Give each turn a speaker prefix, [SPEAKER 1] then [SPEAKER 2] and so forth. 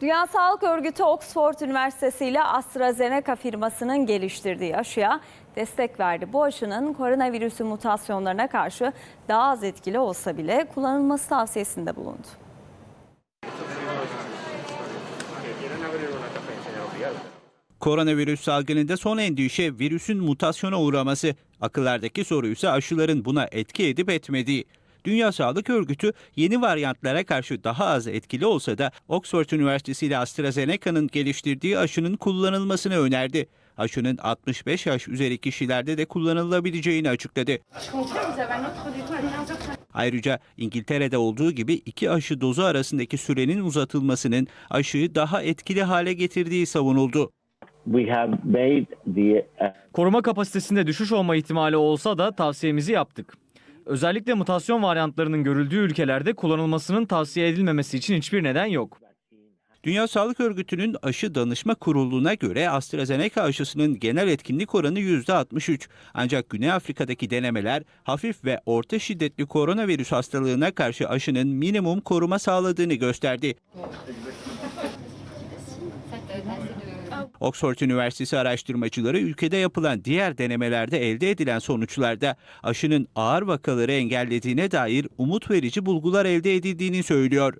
[SPEAKER 1] Dünya Sağlık Örgütü Oxford Üniversitesi ile AstraZeneca firmasının geliştirdiği aşıya destek verdi. Bu aşının koronavirüsü mutasyonlarına karşı daha az etkili olsa bile kullanılması tavsiyesinde bulundu.
[SPEAKER 2] Koronavirüs salgınında son endişe virüsün mutasyona uğraması. Akıllardaki soru ise aşıların buna etki edip etmediği. Dünya Sağlık Örgütü yeni varyantlara karşı daha az etkili olsa da Oxford Üniversitesi ile AstraZeneca'nın geliştirdiği aşının kullanılmasını önerdi. Aşının 65 yaş üzeri kişilerde de kullanılabileceğini açıkladı. Ayrıca İngiltere'de olduğu gibi iki aşı dozu arasındaki sürenin uzatılmasının aşıyı daha etkili hale getirdiği savunuldu.
[SPEAKER 3] uh,
[SPEAKER 4] Koruma kapasitesinde düşüş olma ihtimali olsa da tavsiyemizi yaptık. Özellikle mutasyon varyantlarının görüldüğü ülkelerde kullanılmasının tavsiye edilmemesi için hiçbir neden yok.
[SPEAKER 2] Dünya Sağlık Örgütü'nün aşı danışma kuruluna göre AstraZeneca aşısının genel etkinlik oranı %63. Ancak Güney Afrika'daki denemeler hafif ve orta şiddetli koronavirüs hastalığına karşı aşının minimum koruma sağladığını gösterdi. Oxford Üniversitesi araştırmacıları ülkede yapılan diğer denemelerde elde edilen sonuçlarda aşının ağır vakaları engellediğine dair umut verici bulgular elde edildiğini söylüyor.